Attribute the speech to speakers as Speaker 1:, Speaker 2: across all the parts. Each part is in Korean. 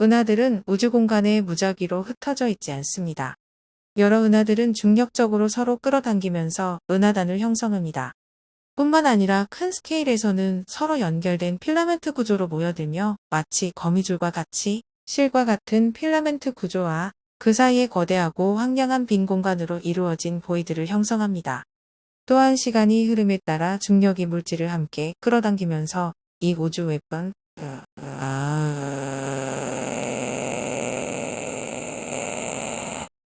Speaker 1: 은하들은 우주 공간에 무작위로 흩어져 있지 않습니다. 여러 은하들은 중력적으로 서로 끌어당기면서 은하단을 형성합니다. 뿐만 아니라 큰 스케일에서는 서로 연결된 필라멘트 구조로 모여들며 마치 거미줄과 같이 실과 같은 필라멘트 구조와 그 사이에 거대하고 황량한 빈 공간으로 이루어진 보이드를 형성합니다. 또한 시간이 흐름에 따라 중력이 물질을 함께 끌어당기면서 이 우주 웹은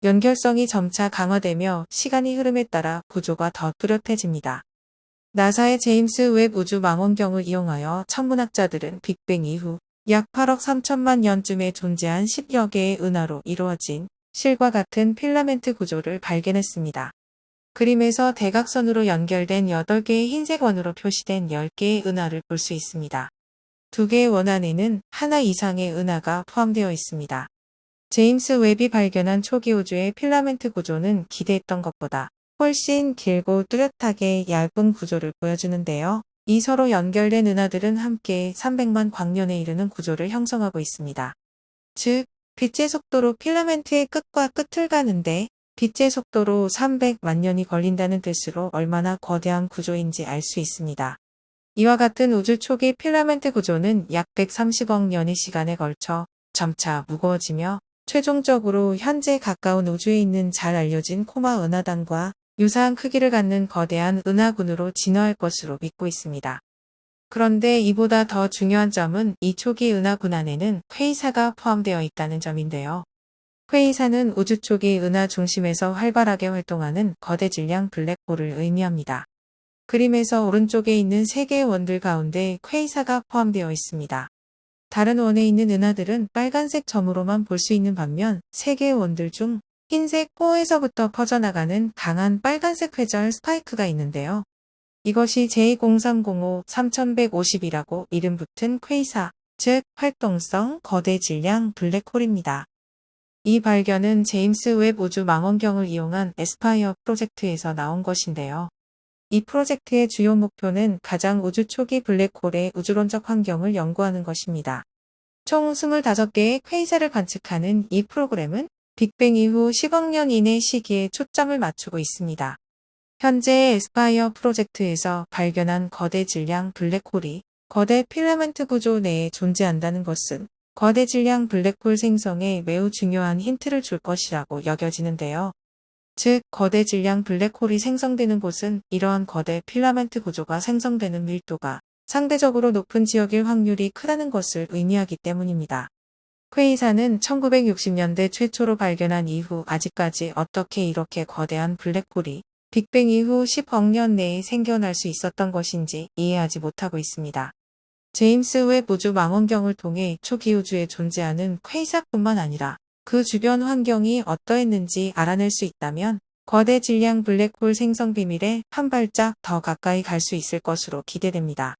Speaker 1: 연결성이 점차 강화되며 시간이 흐름에 따라 구조가 더 뚜렷해집니다. 나사의 제임스 웹 우주 망원경을 이용하여 천문학자들은 빅뱅 이후 약 8억 3천만 년쯤에 존재한 10여 개의 은하로 이루어진 실과 같은 필라멘트 구조를 발견했습니다. 그림에서 대각선으로 연결된 8개의 흰색 원으로 표시된 10개의 은하를 볼 수 있습니다. 두 개의 원 안에는 하나 이상의 은하가 포함되어 있습니다. 제임스 웹이 발견한 초기 우주의 필라멘트 구조는 기대했던 것보다 훨씬 길고 뚜렷하게 얇은 구조를 보여주는데요. 이 서로 연결된 은하들은 함께 300만 광년에 이르는 구조를 형성하고 있습니다. 즉, 빛의 속도로 필라멘트의 끝과 끝을 가는데 빛의 속도로 300만 년이 걸린다는 뜻으로 얼마나 거대한 구조인지 알 수 있습니다. 이와 같은 우주 초기 필라멘트 구조는 약 130억 년의 시간에 걸쳐 점차 무거워지며 최종적으로 현재 가까운 우주에 있는 잘 알려진 코마 은하단과 유사한 크기를 갖는 거대한 은하군으로 진화할 것으로 믿고 있습니다. 그런데 이보다 더 중요한 점은 이 초기 은하군 안에는 퀘이사가 포함되어 있다는 점인데요. 퀘이사는 우주 초기 은하 중심에서 활발하게 활동하는 거대 질량 블랙홀을 의미합니다. 그림에서 오른쪽에 있는 세 개의 원들 가운데 퀘이사가 포함되어 있습니다. 다른 원에 있는 은하들은 빨간색 점으로만 볼 수 있는 반면 세 개의 원들 중 흰색 코어에서부터 퍼져나가는 강한 빨간색 회절 스파이크가 있는데요. 이것이 J0305 3150이라고 이름 붙은 퀘이사, 즉 활동성 거대 질량 블랙홀입니다. 이 발견은 제임스 웹 우주 망원경을 이용한 에스파이어 프로젝트에서 나온 것인데요. 이 프로젝트의 주요 목표는 가장 우주 초기 블랙홀의 우주론적 환경을 연구하는 것입니다. 총 25개의 퀘이사를 관측하는 이 프로그램은 빅뱅 이후 10억 년 이내 시기에 초점을 맞추고 있습니다. 현재 에스파이어 프로젝트에서 발견한 거대 질량 블랙홀이 거대 필라멘트 구조 내에 존재한다는 것은 거대 질량 블랙홀 생성에 매우 중요한 힌트를 줄 것이라고 여겨지는데요. 즉, 거대 질량 블랙홀이 생성되는 곳은 이러한 거대 필라멘트 구조가 생성되는 밀도가 상대적으로 높은 지역일 확률이 크다는 것을 의미하기 때문입니다. 퀘이사는 1960년대 최초로 발견한 이후 아직까지 어떻게 이렇게 거대한 블랙홀이 빅뱅 이후 10억 년 내에 생겨날 수 있었던 것인지 이해하지 못하고 있습니다. 제임스 웹 우주 망원경을 통해 초기 우주에 존재하는 퀘이사뿐만 아니라 그 주변 환경이 어떠했는지 알아낼 수 있다면 거대 질량 블랙홀 생성 비밀에 한 발짝 더 가까이 갈 수 있을 것으로 기대됩니다.